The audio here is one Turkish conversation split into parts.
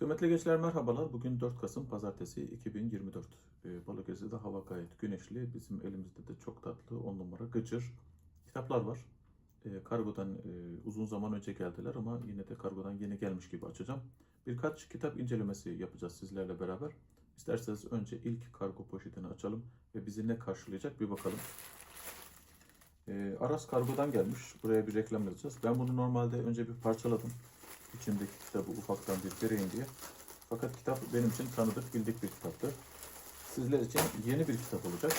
Kıymetli gençler merhabalar. Bugün 4 Kasım Pazartesi 2024. Ee, Balıkesir'de hava gayet güneşli. Bizim elimizde de çok tatlı 10 numara gıcır kitaplar var. Ee, kargodan e, uzun zaman önce geldiler ama yine de kargodan yeni gelmiş gibi açacağım. Birkaç kitap incelemesi yapacağız sizlerle beraber. İsterseniz önce ilk kargo poşetini açalım ve bizi ne karşılayacak bir bakalım. Ee, Aras kargodan gelmiş. Buraya bir reklam yazacağız. Ben bunu normalde önce bir parçaladım. İçindeki kitabı ufaktan bir göreyim diye. Fakat kitap benim için tanıdık, bildik bir kitaptı. Sizler için yeni bir kitap olacak.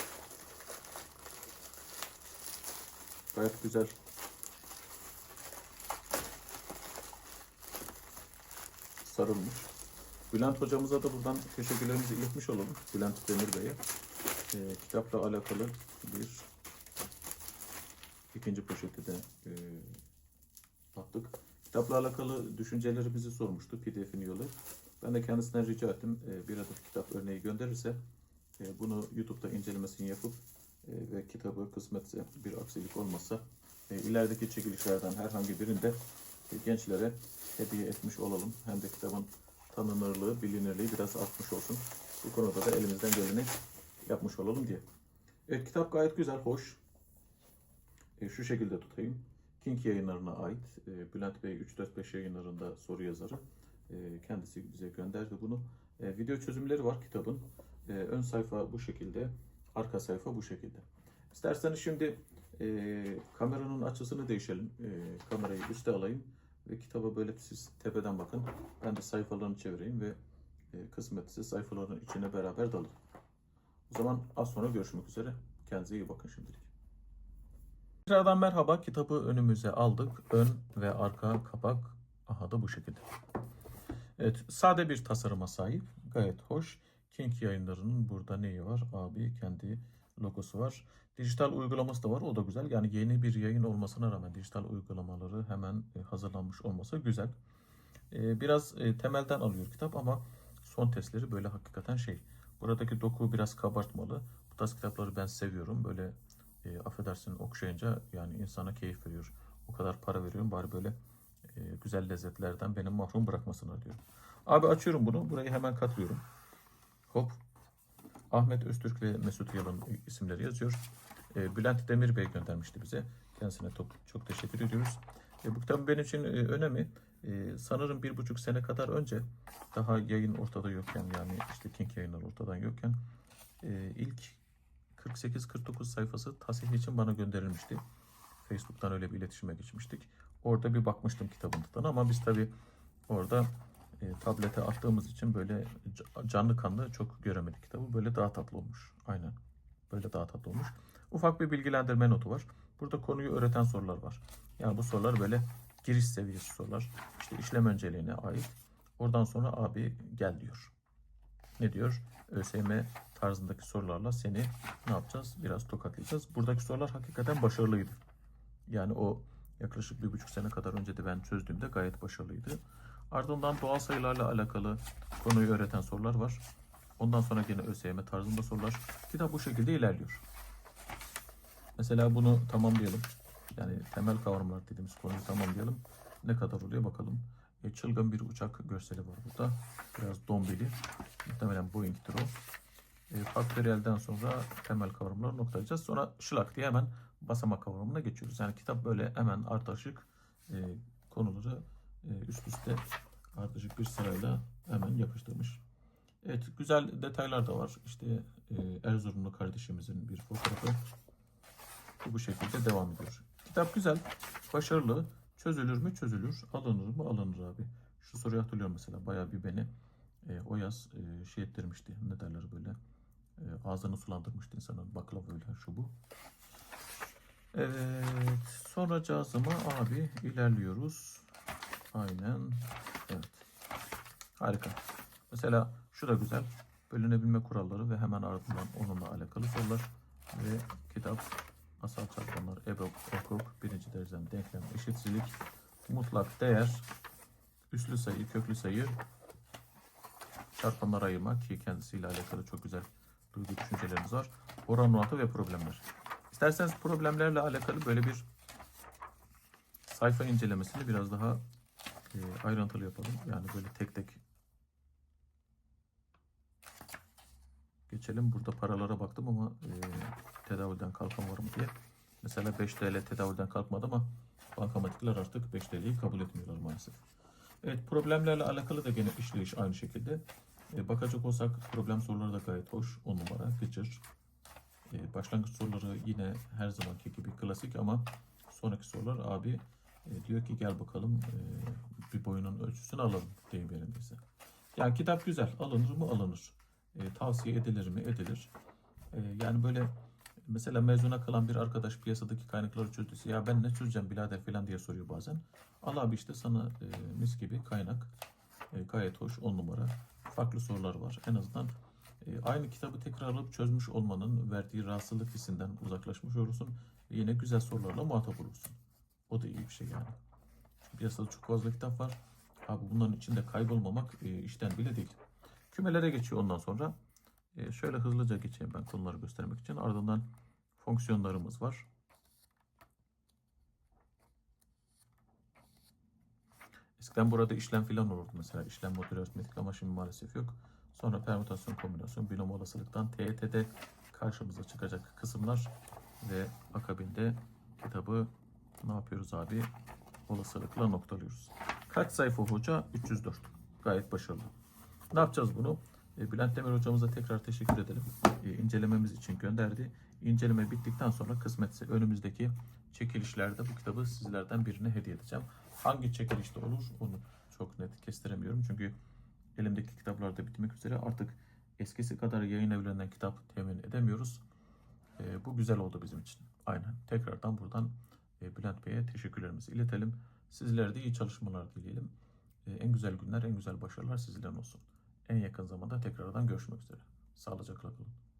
Gayet güzel. Sarılmış. Bülent hocamıza da buradan teşekkürlerimizi iletmiş olalım. Bülent Demir Bey'e. Ee, kitapla alakalı bir ikinci poşeti de e, attık. Kitapla alakalı düşünceleri bizi sormuştu pdf'ini yolu. Ben de kendisinden rica ettim e, bir adet kitap örneği gönderirse e, bunu YouTube'da incelemesini yapıp e, ve kitabı kısmetse bir aksilik olmazsa e, ilerideki çekilişlerden herhangi birinde e, gençlere hediye etmiş olalım. Hem de kitabın tanınırlığı, bilinirliği biraz artmış olsun. Bu konuda da elimizden geleni yapmış olalım diye. Evet kitap gayet güzel, hoş. E, şu şekilde tutayım. King yayınlarına ait e, Bülent Bey 345 yayınlarında soru yazarı. E, kendisi bize gönderdi bunu. E, video çözümleri var kitabın. E, ön sayfa bu şekilde, arka sayfa bu şekilde. İsterseniz şimdi e, kameranın açısını değişelim. E, kamerayı üste alayım ve kitaba böyle siz tepeden bakın. Ben de sayfalarını çevireyim ve e, kısmetse sayfaların içine beraber dalın. O zaman az sonra görüşmek üzere. Kendinize iyi bakın şimdilik. Tekrardan merhaba. Kitabı önümüze aldık. Ön ve arka kapak aha da bu şekilde. Evet, sade bir tasarıma sahip. Gayet hoş. King yayınlarının burada neyi var? Abi kendi logosu var. Dijital uygulaması da var. O da güzel. Yani yeni bir yayın olmasına rağmen dijital uygulamaları hemen e, hazırlanmış olması güzel. E, Biraz e, temelden alıyor kitap ama son testleri böyle hakikaten şey. Buradaki doku biraz kabartmalı. Bu tarz kitapları ben seviyorum. Böyle e, affedersin okşayınca yani insana keyif veriyor. O kadar para veriyorum bari böyle e, güzel lezzetlerden beni mahrum bırakmasınlar diyorum. Abi açıyorum bunu. Burayı hemen katlıyorum. Hop. Ahmet Öztürk ve Mesut Yalın isimleri yazıyor. E, Bülent Demir Bey göndermişti bize. Kendisine çok, çok teşekkür ediyoruz. E, bu kitabın benim için e, önemi e, sanırım bir buçuk sene kadar önce daha yayın ortada yokken yani işte King yayınları ortadan yokken e, ilk 48-49 sayfası tasih için bana gönderilmişti. Facebook'tan öyle bir iletişime geçmiştik. Orada bir bakmıştım kitabın tadına ama biz tabi orada e, tablete attığımız için böyle ca- canlı kanlı çok göremedik kitabı. Böyle daha tatlı olmuş. Aynen. Böyle daha tatlı olmuş. Ufak bir bilgilendirme notu var. Burada konuyu öğreten sorular var. Yani bu sorular böyle giriş seviyesi sorular. İşte işlem önceliğine ait. Oradan sonra abi gel diyor. Ne diyor? ÖSYM tarzındaki sorularla seni ne yapacağız? Biraz tokatlayacağız. Buradaki sorular hakikaten başarılıydı. Yani o yaklaşık bir buçuk sene kadar önce de ben çözdüğümde gayet başarılıydı. Ardından doğal sayılarla alakalı konuyu öğreten sorular var. Ondan sonra yine ÖSYM tarzında sorular. Kitap bu şekilde ilerliyor. Mesela bunu tamamlayalım. Yani temel kavramlar dediğimiz konuyu tamamlayalım. Ne kadar oluyor bakalım. E, çılgın bir uçak görseli var burada. Biraz dombili. Muhtemelen Boeing'tir o. E, faktöriyelden sonra temel kavramları noktalayacağız. Sonra şılak diye hemen basamak kavramına geçiyoruz. Yani kitap böyle hemen ardışık e, konuları e, üst üste ardışık bir sırayla hemen yapıştırmış. Evet güzel detaylar da var. İşte e, Erzurumlu kardeşimizin bir fotoğrafı. Bu bu şekilde devam ediyor. Kitap güzel, başarılı. Çözülür mü? Çözülür. Alınır mı? Alınır abi. Şu soruyu hatırlıyorum mesela. Bayağı bir beni e, o yaz e, şey ettirmişti. Ne derler böyle? E, ağzını sulandırmıştı insanın baklavayla şu bu. Evet. Sonra cazıma abi ilerliyoruz. Aynen. Evet. Harika. Mesela şu da güzel. Bölünebilme kuralları ve hemen ardından onunla alakalı sorular. Ve kitap asal çarpanlar, EBOB, EKOK, birinci dereceden denklem, eşitsizlik, mutlak değer, üslü sayı, köklü sayı, çarpanlara ayırmak ki kendisiyle alakalı çok güzel duygu düşüncelerimiz var. Oran orantı ve problemler. İsterseniz problemlerle alakalı böyle bir sayfa incelemesini biraz daha e, ayrıntılı yapalım. Yani böyle tek tek geçelim. Burada paralara baktım ama e, tedavülden kalkan var mı diye. Mesela 5 TL tedavülden kalkmadı ama bankamatikler artık 5 TL'yi kabul etmiyorlar maalesef. Evet problemlerle alakalı da gene işleyiş aynı şekilde. E, bakacak olsak problem soruları da gayet hoş. 10 numara, gıcır. E, başlangıç soruları yine her zamanki gibi klasik ama sonraki sorular abi e, diyor ki gel bakalım e, bir boyunun ölçüsünü alalım deyim yerindeyse. Yani kitap güzel. Alınır mı? Alınır. E, tavsiye edilir mi? Edilir. E, yani böyle mesela mezuna kalan bir arkadaş piyasadaki kaynakları çözdüyse ya ben ne çözeceğim birader falan diye soruyor bazen. Al abi işte sana e, mis gibi kaynak. E, gayet hoş. 10 numara. Farklı sorular var. En azından e, aynı kitabı tekrar alıp çözmüş olmanın verdiği rahatsızlık hissinden uzaklaşmış olursun. Ve yine güzel sorularla muhatap olursun. O da iyi bir şey yani. Çünkü piyasada çok fazla kitap var. Abi bunların içinde kaybolmamak e, işten bile değil. Kümelere geçiyor ondan sonra. E, şöyle hızlıca geçeyim ben konuları göstermek için. Ardından fonksiyonlarımız var. Eskiden burada işlem filan olurdu mesela. işlem modülü aritmetik ama şimdi maalesef yok. Sonra permütasyon, kombinasyon, binom olasılıktan TET'de karşımıza çıkacak kısımlar ve akabinde kitabı ne yapıyoruz abi? Olasılıkla noktalıyoruz. Kaç sayfa hoca? 304. Gayet başarılı. Ne yapacağız bunu? E, Bülent Demir hocamıza tekrar teşekkür edelim. E, incelememiz için gönderdi. İnceleme bittikten sonra kısmetse önümüzdeki çekilişlerde bu kitabı sizlerden birine hediye edeceğim. Hangi çekilişte olur onu çok net kestiremiyorum. Çünkü elimdeki kitaplar da bitmek üzere. Artık eskisi kadar yayın evlerinden kitap temin edemiyoruz. E, bu güzel oldu bizim için. Aynen. Tekrardan buradan e, Bülent Bey'e teşekkürlerimizi iletelim. Sizlere de iyi çalışmalar dileyelim. E, en güzel günler, en güzel başarılar sizlerin olsun. En yakın zamanda tekrardan görüşmek üzere. Sağlıcakla kalın.